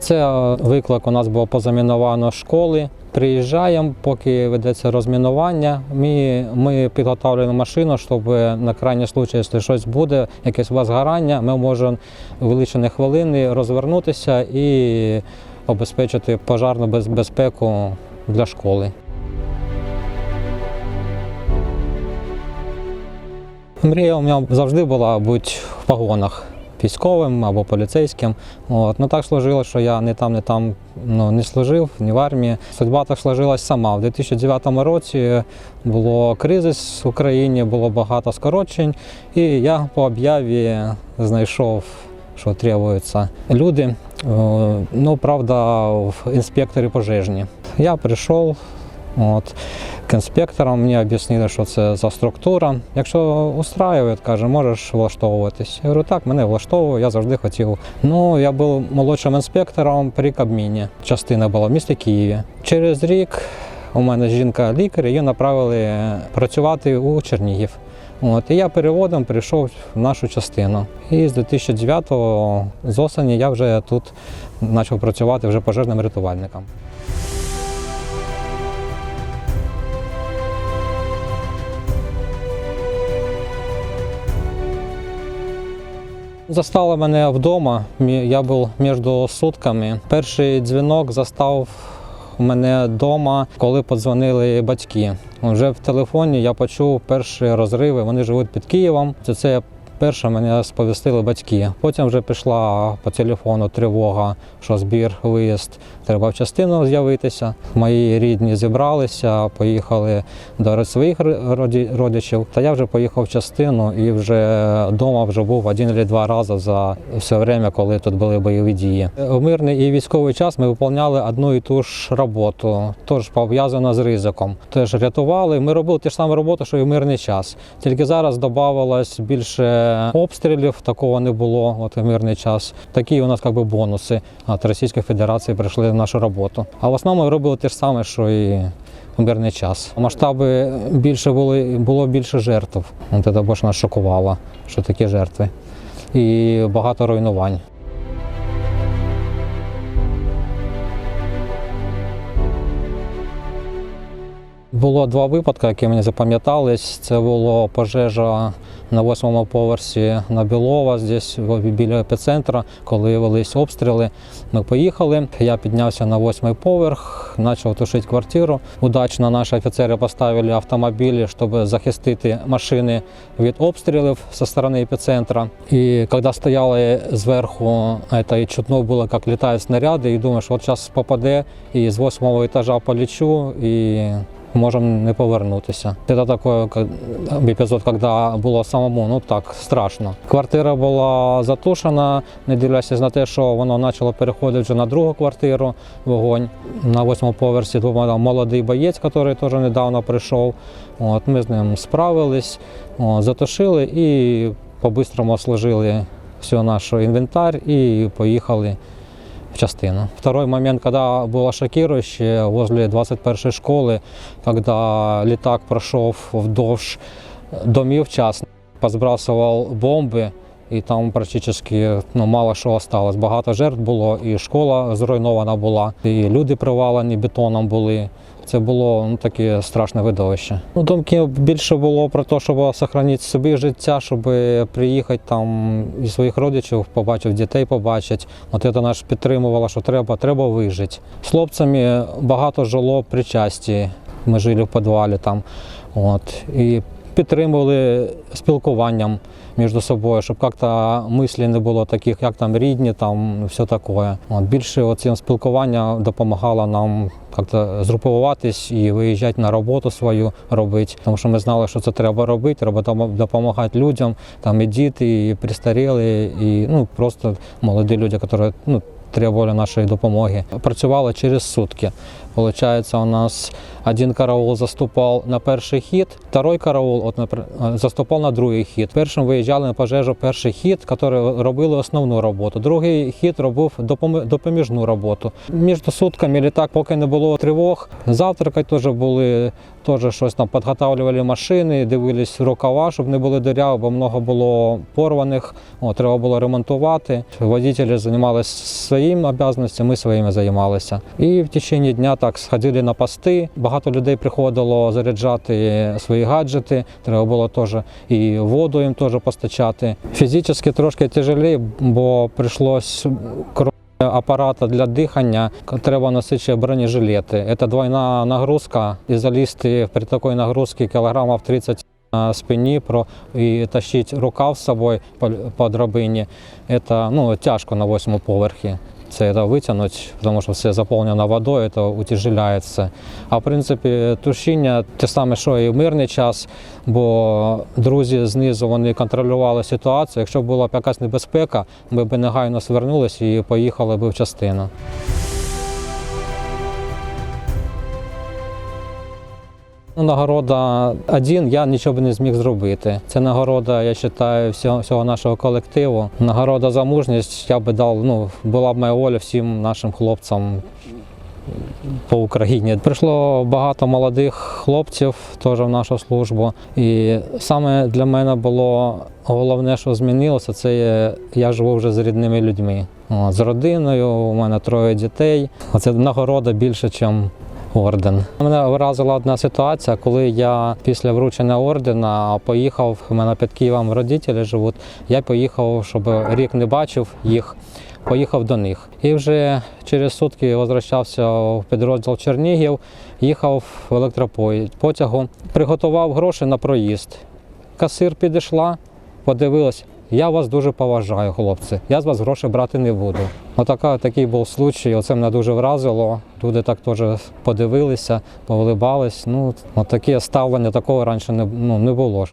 Це виклик у нас було по замінуванню школи. Приїжджаємо, поки ведеться розмінування. Ми, ми підготовлюємо машину, щоб на крайній случай, якщо щось буде, якесь возгорання, ми можемо в вилічені хвилини розвернутися і обезпечити пожарну безпеку для школи. Мрія у мене завжди була бути в погонах військовим або поліцейським. От. Ну так сложилось, що я не там, не там ну, не служив, ні в армії. Судьба так сложилась сама. У 2009 році було кризис в Україні, було багато скорочень, і я по об'яві знайшов, що требуються люди. Е, Ну, правда, в інспекторі пожежні. Я прийшов. От. Інспекторам мені об'яснили, що це за структура. Якщо устраює, каже, можеш влаштовуватись. Я говорю, так, мене влаштовує, я завжди хотів. Ну, я був молодшим інспектором при Кабміні. Частина була в місті Києві. Через рік у мене жінка лікар, її направили працювати у Чернігів. От, і я переводом прийшов в нашу частину. І з 2009-го, з осені, я вже тут почав працювати вже пожежним рятувальником. Застала мене вдома. Я був між сутками. Перший дзвінок застав мене вдома, коли подзвонили батьки. Вже в телефоні я почув перші розриви. Вони живуть під Києвом. Це це перше мене сповістили батьки. Потім вже пішла по телефону тривога, що збір, виїзд. Треба в частину з'явитися. Мої рідні зібралися, поїхали до своїх родичів. Та я вже поїхав в частину і вже вдома вже був один чи два рази за все время, коли тут були бойові дії. В мирний і військовий час ми виконували одну і ту ж роботу, теж пов'язано з ризиком. Теж рятували. Ми робили ті ж самі роботи, що і в мирний час. Тільки зараз додавалось більше обстрілів, такого не було. От в мирний час. Такі у нас якби бонуси від Російської Федерації прийшли в нашу роботу. А в основному робили те ж саме, що і в мирний час. Масштаби більше були, було більше жертв. Це більше нас шокувало, що такі жертви. І багато руйнувань. Було два випадки, які мені запам'ятались. Це було пожежа на восьмому поверсі на Білова, здесь біля епіцентра, коли велись обстріли. Ми поїхали. Я піднявся на восьмий поверх, почав тушити квартиру. Удачно наші офіцери поставили автомобілі, щоб захистити машини від обстрілів зі сторони епіцентра. І коли стояли зверху, це і чутно було, як літають снаряди, і думаєш, от зараз попаде, і з восьмого етажа полічу, і можемо не повернутися. Такий как- епізод, коли було самому ну так страшно. Квартира була затушена, не дивлячись на те, що воно почало переходити вже на другу квартиру. Вогонь на восьмому поверсі був молодий боєць, який теж недавно прийшов. От ми з ним справились, от, затушили і по-бистрому сложили все наш інвентар і поїхали частину. Второй момент, когда было шокирующе, возле 21 школи, когда літак пройшов вдовж домів час, позбрасував бомби, і там практично ну, мало що осталось. Багато жертв було, і школа зруйнована була, і люди привалені бетоном були. Це було ну, таке страшне видовище. Ну, думки більше було про те, щоб зберігати собі життя, щоб приїхати там і своїх родичів, побачив дітей, побачити. От це нас підтримувало, що треба, треба вижити. З хлопцями багато жило при часті. Ми жили в підвалі там. От, і підтримували спілкуванням між собою, щоб як-то мислі не було таких, як там рідні, там все таке. Більше цим спілкування допомагало нам як-то згрупуватись і виїжджати на роботу свою робити. Тому що ми знали, що це треба робити, треба допомагати людям, там і діти, і пристаріли, і ну, просто молоді люди, які ну, требували нашої допомоги. Працювали через сутки. Получается, у нас один караул заступав на перший хід, второй караул от, е, заступав на другий хід. Першим виїжджали на пожежу перший хід, який робили основну роботу. Другий хід робив допоміжну роботу. Між сутками літак, поки не було тривог, завтракати теж були, теж щось там підготовлювали машини, дивились рукава, щоб не були диряві, бо много було порваних. О, треба було ремонтувати. Водителі займалися своїми обов'язками, ми своїми займалися. І в течение дня так сходили на пости. Багато людей приходило заряджати свої гаджети. Треба було теж і воду їм теж постачати. Фізично трошки тяжелее, бо прийшлось крім апарата для дихання треба носити бронежилети. Це двойна нагрузка. І залізти при такій нагрузці кілограмів 30 на спині і тащити рукав з собою по, по драбині. Це ну, тяжко на восьмому поверхі. Це это вытянуть, тому що все заполнено водою, это утяжеляется. А в принципі, тушіння те саме, що і в мирний час, бо друзі знизу вони контролювали ситуацію. Якщо була б якась небезпека, ми б негайно звернулися і поїхали б в частину. Нагорода один, я нічого б не зміг зробити. Це нагорода, я вважаю, всього, всього нашого колективу. Нагорода за мужність я би дав, ну, була б моя воля всім нашим хлопцям по Україні. Прийшло багато молодих хлопців теж в нашу службу. І саме для мене було головне, що змінилося, це є, я живу вже з рідними людьми. З родиною, у мене троє дітей. Це нагорода більше, ніж орден. Мене вразила одна ситуація, коли я після вручення ордена поїхав, у мене під Києвом родителі живуть. Я поїхав, щоб рік не бачив їх. Поїхав до них. І вже через сутки возвращався в підрозділ Чернігів, їхав в електропотягу, приготував гроші на проїзд. Касир підійшла, подивилась. Я вас дуже поважаю, хлопці. Я з вас гроші брати не буду. Отака, такий був случай. Оце мене дуже вразило. Люди так теж подивилися, повилибались. Ну, от таке ставлення такого раніше не, ну, не було.